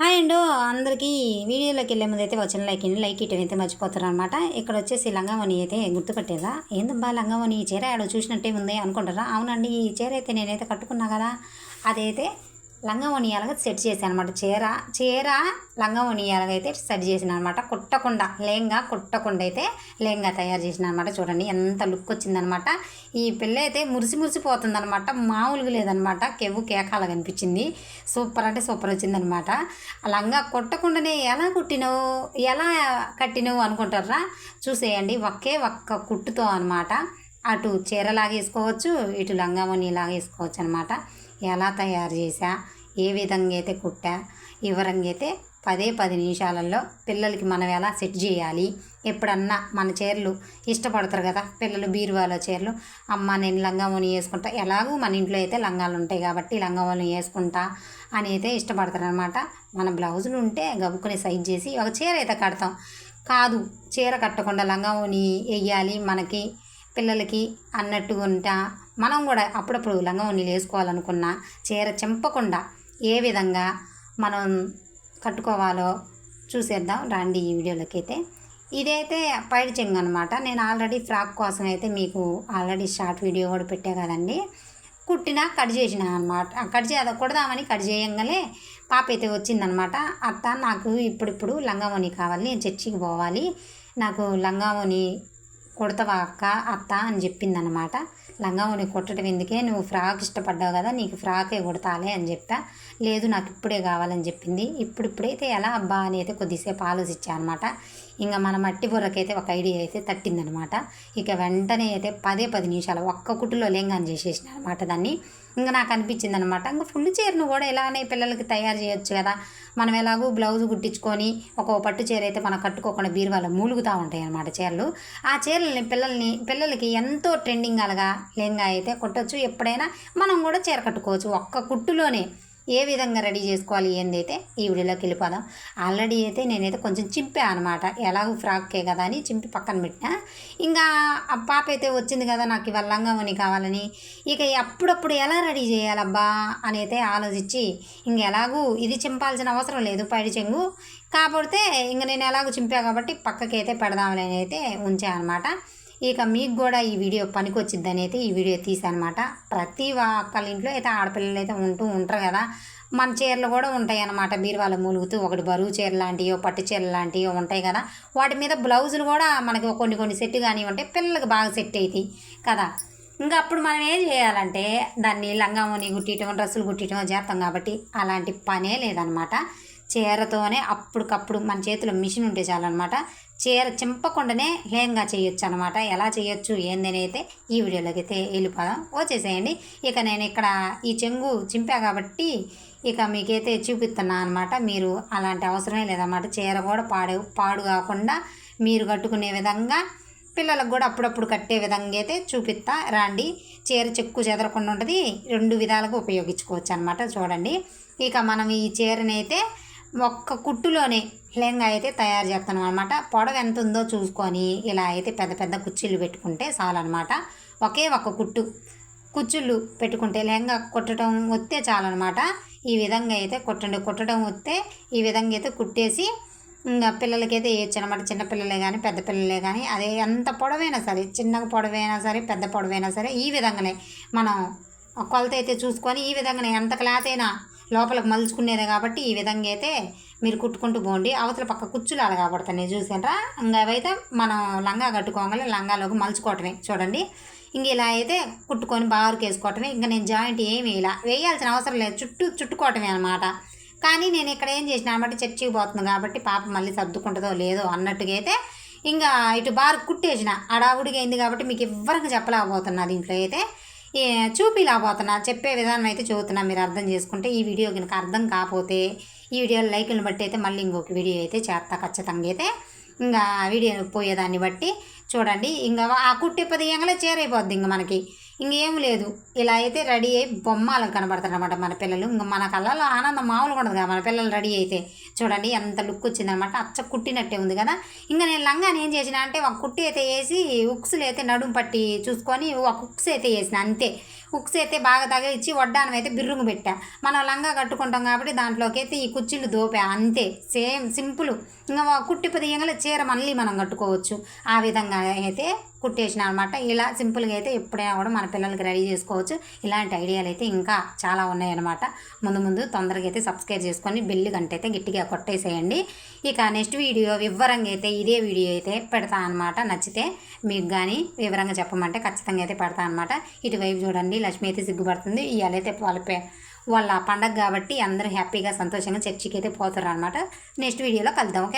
Hi అండి అందరికీ వీడియోలోకి వెళ్ళే ముందు అయితే వచ్చిన లైక్ ఇన్ లైక్ ఇటు అయితే మర్చిపోతారు అనమాట ఇక్కడ వచ్చేసి లంగావని అయితే గుర్తుపట్టేదా? ఏందబ్బా లంగావని ఈ చీర ఆడ చూసినట్టే ఉంది అనుకుంటారా? అవునండి ఈ చీర అయితే నేనైతే కట్టుకున్నా కదా. అదైతే లంగావని అలాగ సెట్ చేశాను అనమాట చీర చీర లంగావని అలాగ అయితే సెట్ చేసిన అనమాట కుట్టకుండా లేంగా కుట్టకుండా అయితే లేంగా తయారు చేసిన అనమాట చూడండి ఎంత లుక్ వచ్చిందనమాట ఈ పిల్ల అయితే మురిసి మురిసిపోతుంది అనమాట మామూలుగా లేదనమాట కెవ్వు కేకాల కనిపించింది సూపర్ అంటే సూపర్ వచ్చిందనమాట లంగా కుట్టకుండానే ఎలా కుట్టినవు? ఎలా కట్టినవు అనుకుంటారా? చూసేయండి. ఒకే ఒక్క కుట్టుతో అనమాట అటు చీర లాగేసుకోవచ్చు ఇటు లంగావని లాగేసుకోవచ్చు అనమాట ఎలా తయారు చేసా ఏ విధంగా అయితే కుట్టా వివరంగా అయితే పదే పది నిమిషాలలో పిల్లలకి మనం ఎలా సెట్ చేయాలి? ఎప్పుడన్నా మన చీరలు ఇష్టపడతారు కదా పిల్లలు బీరువాలో చీరలు అమ్మ నేను లంగావోని వేసుకుంటా. ఎలాగూ మన ఇంట్లో అయితే లంగాలు ఉంటాయి కాబట్టి లంగావోని వేసుకుంటా అని అయితే ఇష్టపడతారు అనమాట మన బ్లౌజులు ఉంటే గబుక్కుని సైజ్ చేసి ఒక చీర అయితే కడతాం. కాదు చీర కట్టకుండా లంగావోని వేయాలి మనకి పిల్లలకి అన్నట్టుగా ఉంటా మనం కూడా అప్పుడప్పుడు లంగావోనీలు వేసుకోవాలనుకున్నా చీర చెంపకుండా ఏ విధంగా మనం కట్టుకోవాలో చూసేద్దాం. రండి ఈ వీడియోలోకి అయితే ఇదైతే పైడి చెంగు అనమాట నేను ఆల్రెడీ ఫ్రాక్ కోసం అయితే మీకు ఆల్రెడీ షార్ట్ వీడియో కూడా పెట్టా కదండి. కుట్టిన కట్ చేసిన అనమాట కట్ చే కుడదామని కట్ చేయంగానే పాప అయితే వచ్చిందనమాట అత్త నాకు ఇప్పుడిప్పుడు లంగామోని కావాలి. నేను చర్చికి పోవాలి. నాకు లంగామోని కుడతావా అక్క అత్త అని చెప్పిందనమాట లంగావోని కుట్టడం ఎందుకే? నువ్వు ఫ్రాక్ ఇష్టపడ్డావు కదా నీకు ఫ్రాకే కుడతాలే అని చెప్పా. లేదు నాకు ఇప్పుడే కావాలని చెప్పింది. ఇప్పుడు ఇప్పుడైతే ఎలా అబ్బా అని అయితే కొద్దిసేపు ఆలోచించా అనమాట ఇంకా మన మట్టి బుర్రకైతే ఒక ఐడియా అయితే తట్టిందనమాట. ఇక వెంటనే అయితే పదే పది నిమిషాలు ఒక్క కుట్టులో లేంగాని చేసేసిన అనమాట దాన్ని. ఇంకా నాకు అనిపించింది అనమాట ఇంకా ఫుల్ చీరను కూడా ఇలానే పిల్లలకి తయారు చేయొచ్చు కదా. మనం ఎలాగో బ్లౌజ్ కుట్టించుకొని ఒక పట్టు చీర అయితే మనం కట్టుకోకుండా బీరువాలో మూలుగుతూ ఉంటాయి అన్నమాట చీరలు. ఆ చీరలని పిల్లల్ని పిల్లలకి ఎంతో ట్రెండింగ్ అలాగా లెంగా అయితే కుట్టచ్చు. ఎప్పుడైనా మనం కూడా చీర కట్టుకోవచ్చు. ఒక్క కుట్టులోనే ఏ విధంగా రెడీ చేసుకోవాలి ఏందైతే ఈ వీడియోలోకి వెళ్ళిపోదాం. ఆల్రెడీ అయితే నేనైతే కొంచెం చింపా అనమాట ఎలాగో ఫ్రాక్కే కదా అని చింపి పక్కన పెట్టినా. ఇంకా ఆ పాప అయితే వచ్చింది కదా నాకు ఇవాళ లంగావని కావాలని. ఇక అప్పుడప్పుడు ఎలా రెడీ చేయాలబ్బా అని అయితే ఆలోచించి ఇంక ఎలాగూ ఇది చింపాల్సిన అవసరం లేదు పైడి చెంగు. కాకపోతే ఇంక నేను ఎలాగో చింపా కాబట్టి పక్కకి అయితే పెడదామని అయితే ఉంచాను అనమాట ఇక మీకు కూడా ఈ వీడియో పనికొచ్చిద్దని అయితే ఈ వీడియో తీసానమాట ప్రతి ఒక్కళ్ళ ఇంట్లో అయితే ఆడపిల్లలు అయితే ఉంటూ ఉంటారు కదా. మన చీరలు కూడా ఉంటాయి అన్నమాట బీరువాల మూలుగుతూ ఒకటి బరువు చీర లాంటివో పట్టు చీర లాంటివో ఉంటాయి కదా. వాటి మీద బ్లౌజులు కూడా మనకి కొన్ని కొన్ని సెట్ కానీ ఉంటాయి పిల్లలకు బాగా సెట్ అవుతాయి కదా. ఇంకా అప్పుడు మనం ఏం చేయాలంటే దాన్ని లంగామని గుట్టియటం డ్రెస్సులు గుట్టియటం చేస్తాం కాబట్టి అలాంటి పనే లేదనమాట చీరతోనే అప్పటికప్పుడు మన చేతిలో మిషన్ ఉంటే చాలన్నమాట. చీర చింపకుండానే లేంగా చేయొచ్చు అనమాట ఎలా చేయొచ్చు ఏందని అయితే ఈ వీడియోలోకి అయితే వెళ్ళిపోదాం. వచ్చేసేయండి. ఇక నేను ఇక్కడ ఈ చెంగు చింపా కాబట్టి ఇక మీకైతే చూపిస్తున్నా అనమాట మీరు అలాంటి అవసరమే లేదన్నమాట. చీర కూడా పాడు పాడు కాకుండా మీరు కట్టుకునే విధంగా పిల్లలకు కూడా అప్పుడప్పుడు కట్టే విధంగా అయితే చూపిస్తా. రాండి. చీర చెక్కు చెదరకుండా ఉంటుంది. రెండు విధాలుగా ఉపయోగించుకోవచ్చు అనమాట చూడండి. ఇక మనం ఈ చీరనైతే ఒక్క కుట్టులోనే లెంగా అయితే తయారు చేస్తాను అనమాట పొడవ ఎంత ఉందో చూసుకొని ఇలా అయితే పెద్ద పెద్ద కుర్చీలు పెట్టుకుంటే చాలన్నమాట. ఒకే ఒక్క కుట్టు కుచ్చుళ్ళు పెట్టుకుంటే లెహంగా కుట్టడం వస్తే చాలన్నమాట. ఈ విధంగా అయితే కుట్టండి కుట్టడం వస్తే ఈ విధంగా అయితే కుట్టేసి ఇంకా పిల్లలకైతే వేయచ్చు అనమాట చిన్నపిల్లలే కానీ పెద్ద పిల్లలే కానీ అదే ఎంత పొడవైనా సరే చిన్న పొడవైనా సరే పెద్ద పొడవైనా సరే ఈ విధంగానే మనం కొలత అయితే చూసుకొని ఈ విధంగానే ఎంత క్లాత్ అయినా లోపలికి మలుచుకునేదే కాబట్టి ఈ విధంగా అయితే మీరు కుట్టుకుంటూ పోండి. అవతల పక్క కుచ్చులు అలా కాబడుతున్నాయి చూసారా ఇంకా అవైతే మనం లంగా కట్టుకోగానే లంగాలోకి మలుచుకోవటమే. చూడండి. ఇంక ఇలా అయితే కుట్టుకొని బారుకు వేసుకోవటమే ఇంకా నేను జాయింట్ ఏమి ఇలా వేయాల్సిన అవసరం లేదు. చుట్టూ చుట్టుకోవటమే అనమాట కానీ నేను ఇక్కడ ఏం చేసిన అనమాట చర్చికి పోతుంది కాబట్టి పాప మళ్ళీ సర్దుకుంటుందో లేదో అన్నట్టుగా అయితే ఇంకా ఇటు బారు కుట్టేసిన. అడావుడిగా అయింది కాబట్టి మీకు ఎవరికి చెప్పలేకపోతున్నా దీంట్లో అయితే. చూపిలాపోతున్నా చెప్పే విధానం అయితే చదువుతున్నా మీరు అర్థం చేసుకుంటే ఈ వీడియో కనుక అర్థం కాకపోతే ఈ వీడియో లైకులను బట్టి అయితే మళ్ళీ ఇంకొక వీడియో అయితే చేస్తా ఖచ్చితంగా అయితే. ఇంకా వీడియో పోయేదాన్ని బట్టి చూడండి. ఇంకా ఆ కుట్టి పది ఎంగలే చేరైపోద్ది ఇంకా మనకి. ఇంకేం లేదు. ఇలా అయితే రెడీ అయ్యి బొమ్మలకు కనబడతారనమాట మన పిల్లలు. ఇంకా మన కళ్ళలో ఆనందం మామూలుగా ఉండదు కదా మన పిల్లలు రెడీ అయితే. చూడండి ఎంత లుక్ వచ్చిందనమాట అచ్చ కుట్టినట్టే ఉంది కదా. ఇంకా నేను లంగాని ఏం చేసిన అంటే ఒక కుట్టి అయితే వేసి ఉక్సులు అయితే నడుము పట్టి చూసుకొని ఒక ఉక్స్ అయితే వేసిన అంతే. ఉక్స్ అయితే బాగా తగిలిచ్చి వడ్డానం అయితే బిర్రుంగు పెట్టా. మనం లంగా కట్టుకుంటాం కాబట్టి దాంట్లోకి అయితే ఈ కుర్చీలు దోపా. అంతే సేమ్ సింపుల్. ఇంకా కుట్టి పదియంగా చీర మళ్ళీ మనం కట్టుకోవచ్చు. ఆ విధంగా అయితే కుట్టేసిన అనమాట ఇలా సింపుల్గా అయితే ఎప్పుడైనా కూడా మన పిల్లలకి రెడీ చేసుకోవచ్చు. ఇలాంటి ఐడియాలు అయితే ఇంకా చాలా ఉన్నాయన్నమాట. ముందు ముందు తొందరగా అయితే సబ్స్క్రైబ్ చేసుకొని బెల్లి గంట అయితే గట్టిగా కొట్టేసేయండి. ఇక నెక్స్ట్ వీడియో వివరంగా అయితే ఇదే వీడియో అయితే పెడతా అనమాట నచ్చితే మీకు కానీ వివరంగా చెప్పమంటే ఖచ్చితంగా అయితే పెడతా అనమాట ఇటువైపు చూడండి. లక్ష్మి అయితే సిగ్గుపడుతుంది ఇవాళైతే వాళ్ళ పే వాళ్ళ పండగ కాబట్టి అందరూ హ్యాపీగా సంతోషంగా చర్చికి అయితే పోతారు అనమాట నెక్స్ట్ వీడియోలో కలుద్దాం. ఓకే